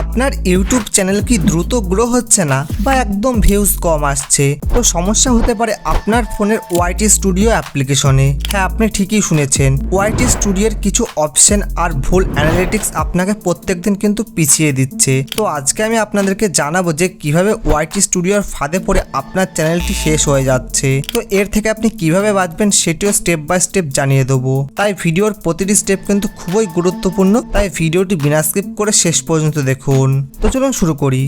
আপনার YouTube channel কি দ্রুত গ্রো হচ্ছে না বা একদম ভিউজ কম আসছে? তো সমস্যা হতে পারে আপনার ফোনের ওয়াইটি স্টুডিও অ্যাপ্লিকেশনে। হ্যাঁ আপনি ঠিকই শুনেছেন। ওয়াইটি স্টুডিওর কিছু অপশন আর ভুল অ্যানালিটিক্স আপনাকে প্রত্যেকদিন কিন্তু পিছিয়ে দিচ্ছে। তো আজকে আমি আপনাদেরকে জানাব যে কীভাবে ওয়াইটি স্টুডিওর ফাঁদে পড়ে আপনার চ্যানেলটি শেষ হয়ে যাচ্ছে। তো এর থেকে আপনি কীভাবে বাঁচবেন সেটিও স্টেপ বাই স্টেপ জানিয়ে দেবো। তাই ভিডিওর প্রতিটি স্টেপ কিন্তু খুবই গুরুত্বপূর্ণ। তাই ভিডিওটি বিনা স্কিপ করে শেষ পর্যন্ত দেখুন। তো চলুন শুরু করি।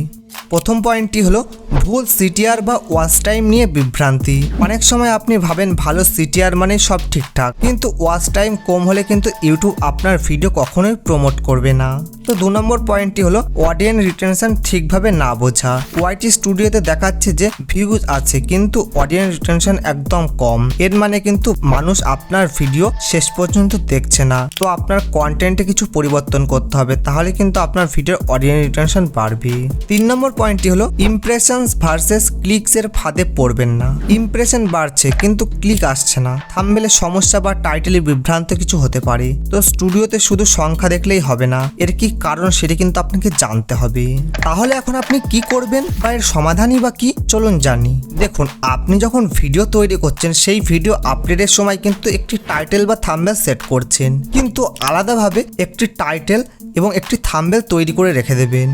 প্রথম পয়েন্টটি হলো ভুল সিটিআর বা ওয়াচ টাইম নিয়ে বিভ্রান্তি। অনেক সময় আপনি ভাবেন ভালো সিটিআর মানে সব ঠিকঠাক, কিন্তু ওয়াচ টাইম কম হলে কিন্তু ইউটিউব আপনার ভিডিও কখনোই প্রমোট করবে না। তো দু নম্বর পয়েন্টটি হলো অডিয়েন্স রিটেনশন ঠিকভাবে না বোঝা। ওয়াইটি স্টুডিওতে দেখাচ্ছে যে ভিউজ আছে, কিন্তু অডিয়েন্স রিটেনশন একদম কম। এর মানে কিন্তু মানুষ আপনার ভিডিও শেষ পর্যন্ত দেখছে না। তো আপনার কন্টেন্টে কিছু পরিবর্তন করতে হবে, তাহলে কিন্তু আপনার ভিডিওর অডিয়েন্স রিটেনশন বাড়বে। তিন নম্বর পয়েন্টটি হলো ইমপ্রেশনস ভার্সেস ক্লিকস এর ফাঁদে পড়বেন না। ইমপ্রেশন বাড়ছে, কিন্তু ক্লিক আসছে না। থাম্বেলে সমস্যা বা টাইটেলে বিভ্রান্ত কিছু হতে পারে। তো স্টুডিওতে শুধু সংখ্যা দেখলেই হবে না, এর কি কারণ সেটি কিন্তু আপনাকে জানতে হবে। তাহলে এখন আপনি কি করবেন বা এর সমাধানই বা কি? চলুন জানি। দেখুন, আপনি যখন ভিডিও তৈরি করছেন, সেই ভিডিও আপডেটের সময় কিন্তু একটি টাইটেল বা থাম্বেল সেট করছেন। কিন্তু আলাদাভাবে একটি টাইটেল এবং একটি থাম্বেল তৈরি করে রেখে দেবেন।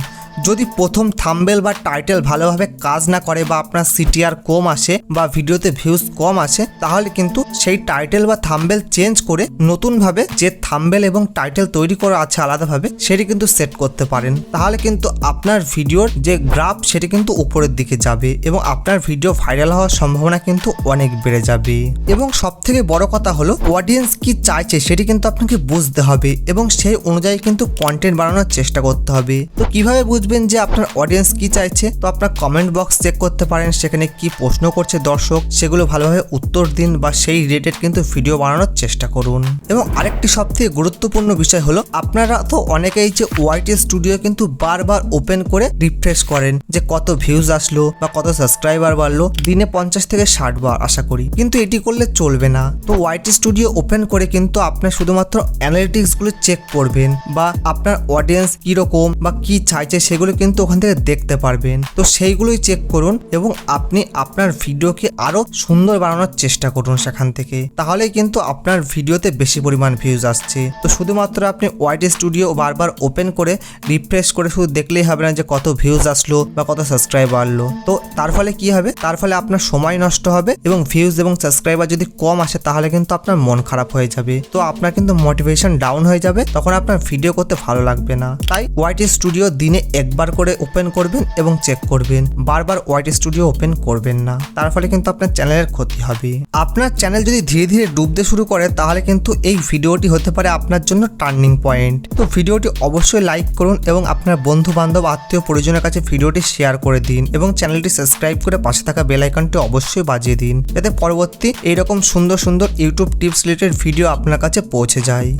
যদি প্রথম থাম্বেল বা টাইটেল ভালোভাবে কাজ না করে বা আপনার সিটিআর কম আসে বা ভিডিওতে ভিউজ কম আসে, তাহলে কিন্তু সেই টাইটেল বা থাম্বেল চেঞ্জ করে নতুনভাবে যে থাম্বেল এবং টাইটেল তৈরি করা আছে আলাদাভাবে, সেটি কিন্তু সেট করতে পারেন। তাহলে কিন্তু আপনার ভিডিওর যে গ্রাফ, সেটি কিন্তু উপরের দিকে যাবে এবং আপনার ভিডিও ভাইরাল হওয়ার সম্ভাবনা কিন্তু অনেক বেড়ে যাবে। এবং সব থেকে বড় কথা হলো অডিয়েন্স কি চাইছে সেটি কিন্তু আপনাকে বুঝতে হবে এবং সেই অনুযায়ী কিন্তু কন্টেন্ট বানানোর চেষ্টা করতে হবে। তো কীভাবে বুঝবেন যে আপনার অডিয়েন্স কি চাইছে। তো আপনার কমেন্ট বক্স চেক করতে পারেন, সেখানে কি প্রশ্ন করছে দর্শক। সেগুলো ভালোভাবে উত্তর দিন বা সেই রিলেটেড কিন্তু ভিডিও বানানোর চেষ্টা করুন। এবং আরেকটি সব থেকে গুরুত্বপূর্ণ বিষয় হলো, আপনারা তো অনেকেই যে ওয়াইটি স্টুডিও কিন্তু বারবার ওপেন করে রিফ্রেশ করেন যে কত ভিউজ আসলো বা কত সাবস্ক্রাইবার বাড়লো। দিনে পঞ্চাশ থেকে ষাট বার আশা করি। কিন্তু এটি করলে চলবে না। তো ওয়াইটি স্টুডিও ওপেন করে কিন্তু আপনার শুধুমাত্র অ্যানালিটিক্সগুলো চেক করবেন বা আপনার অডিয়েন্স কীরকম বা কি চাইছে সেগুলো কিন্তু ওখান থেকে দেখতে পারবেন। তো সেইগুলোই চেক করুন এবং আপনি আপনার ভিডিওকে আরও সুন্দর বানানোর চেষ্টা করুন সেখান থেকে। তাহলে কিন্তু আপনার ভিডিওতে বেশি পরিমাণ ভিউজ আসছে। তো শুধুমাত্র আপনি ওয়াইটি স্টুডিও বারবার ওপেন করে রিফ্রেশ করে শুধু দেখলেই হবে না যে কত ভিউজ আসলো বা কত সাবস্ক্রাইব আসলো তো তার ফলে কি হবে? তার ফলে আপনার সময় নষ্ট হবে এবং ভিউজ এবং সাবস্ক্রাইবার যদি কম আসে তাহলে কিন্তু আপনার মন খারাপ হয়ে যাবে। তো আপনার কিন্তু মোটিভেশন ডাউন হয়ে যাবে, তখন আপনার ভিডিও করতে ভালো লাগবে না। তাই ওয়াইটি স্টুডিও দিনে একবার করে ওপেন করবেন এবং চেক করবেন। বারবার ওয়াইটি স্টুডিও ওপেন করবেন না। তার ফলে কিন্তু আপনার চ্যানেলের ক্ষতি হবে। আপনার চ্যানেল যদি ধীরে ধীরে ডুবতে শুরু করে, তাহলে কিন্তু এই ভিডিওটি হতে পারে আপনার জন্য টার্নিং পয়েন্ট। তো ভিডিওটি অবশ্যই লাইক করুন এবং আপনার বন্ধু বান্ধব আত্মীয়, পরিজনের কাছে ভিডিওটি শেয়ার করে দিন এবং চ্যানেলটি সাবস্ক্রাইব করে পাশে থাকা বেল আইকনটি অবশ্যই বাজিয়ে দিন। যাতে পরবর্তী এইরকম সুন্দর সুন্দর ইউটিউব টিপস রিলেটেড ভিডিও আপনার কাছে পৌঁছে যায়।